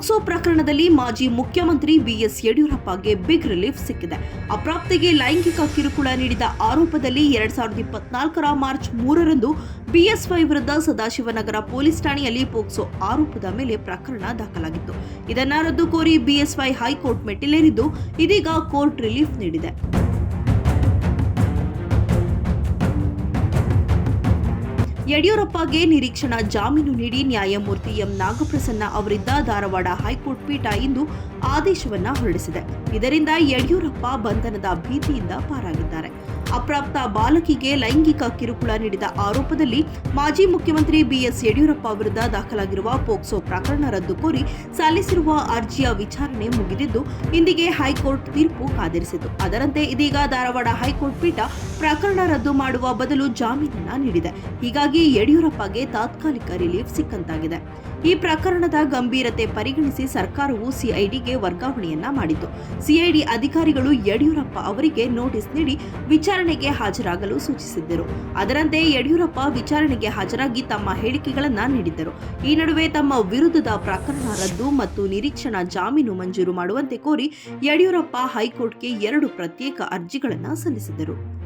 POCSO ಪ್ರಕರಣದಲ್ಲಿ ಮಾಜಿ ಮುಖ್ಯಮಂತ್ರಿ ಬಿಎಸ್ ಯಡಿಯೂರಪ್ಪಗೆ ಬಿಗ್ ರಿಲೀಫ್ ಸಿಕ್ಕಿದೆ. ಅಪ್ರಾಪ್ತಿಗೆ ಲೈಂಗಿಕ ಕಿರುಕುಳ ನೀಡಿದ ಆರೋಪದಲ್ಲಿ ಎರಡ್ ಸಾವಿರದ ಇಪ್ಪತ್ನಾಲ್ಕರ ಮಾರ್ಚ್ ಮೂರರಂದು ಬಿಎಸ್ವೈ ವಿರುದ್ಧ ಸದಾಶಿವನಗರ ಪೊಲೀಸ್ ಠಾಣೆಯಲ್ಲಿ ಪೋಕ್ಸೋ ಆರೋಪದ ಮೇಲೆ ಪ್ರಕರಣ ದಾಖಲಾಗಿತ್ತು. ಇದನ್ನ ರದ್ದು ಕೋರಿ ಬಿಎಸ್ವೈ ಹೈಕೋರ್ಟ್ ಮೆಟ್ಟಿಲೇರಿದ್ದು ಇದೀಗ ಕೋರ್ಟ್ ರಿಲೀಫ್ ನೀಡಿದೆ. ಯಡಿಯೂರಪ್ಪಗೆ ನಿರೀಕ್ಷಣಾ ಜಾಮೀನು ನೀಡಿ ನ್ಯಾಯಮೂರ್ತಿ ಎಂ ನಾಗಪ್ರಸನ್ನ ಅವರಿದ್ದ ಧಾರವಾಡ ಹೈಕೋರ್ಟ್ ಪೀಠ ಇಂದು ಆದೇಶವನ್ನ ಹೊರಡಿಸಿದೆ. ಇದರಿಂದ ಯಡಿಯೂರಪ್ಪ ಬಂಧನದ ಭೀತಿಯಿಂದ ಪಾರಾಗಿದ್ದಾರೆ. ಅಪ್ರಾಪ್ತ ಬಾಲಕಿಗೆ ಲೈಂಗಿಕ ಕಿರುಕುಳ ನೀಡಿದ ಆರೋಪದಲ್ಲಿ ಮಾಜಿ ಮುಖ್ಯಮಂತ್ರಿ ಬಿಎಸ್ ಯಡಿಯೂರಪ್ಪ ವಿರುದ್ಧ ದಾಖಲಾಗಿರುವ ಪೋಕ್ಸೋ ಪ್ರಕರಣ ರದ್ದು ಕೋರಿ ಸಲ್ಲಿಸಿರುವ ಅರ್ಜಿಯ ವಿಚಾರಣೆ ಮುಗಿದಿದ್ದು, ಇಂದಿಗೆ ಹೈಕೋರ್ಟ್ ತೀರ್ಪು ಕಾದಿರಿಸಿತು. ಅದರಂತೆ ಇದೀಗ ಧಾರವಾಡ ಹೈಕೋರ್ಟ್ ಪೀಠ ಪ್ರಕರಣ ರದ್ದು ಮಾಡುವ ಬದಲು ಜಾಮೀನನ್ನ ನೀಡಿದೆ. ಹೀಗಾಗಿ ಯಡಿಯೂರಪ್ಪಗೆ ತಾತ್ಕಾಲಿಕ ರಿಲೀಫ್ ಸಿಕ್ಕಂತಾಗಿದೆ. ಈ ಪ್ರಕರಣದ ಗಂಭೀರತೆ ಪರಿಗಣಿಸಿ ಸರ್ಕಾರವು ಸಿಐಡಿಗೆ ವರ್ಗಾವಣೆಯನ್ನ ಮಾಡಿತು ಸಿಐಡಿ ಅಧಿಕಾರಿಗಳು ಯಡಿಯೂರಪ್ಪ ಅವರಿಗೆ ನೋಟಿಸ್ ನೀಡಿ ವಿಚಾರಣೆಗೆ ಹಾಜರಾಗಲು ಸೂಚಿಸಿದ್ದರು. ಅದರಂತೆ ಯಡಿಯೂರಪ್ಪ ವಿಚಾರಣೆಗೆ ಹಾಜರಾಗಿ ತಮ್ಮ ಹೇಳಿಕೆಗಳನ್ನು ನೀಡಿದ್ದರು. ಈ ನಡುವೆ ತಮ್ಮ ವಿರುದ್ಧದ ಪ್ರಕರಣ ರದ್ದು ಮತ್ತು ನಿರೀಕ್ಷಣಾ ಜಾಮೀನು ಮಂಜೂರು ಮಾಡುವಂತೆ ಕೋರಿ ಯಡಿಯೂರಪ್ಪ ಹೈಕೋರ್ಟ್ಗೆ ಎರಡು ಪ್ರತ್ಯೇಕ ಅರ್ಜಿಗಳನ್ನು ಸಲ್ಲಿಸಿದರು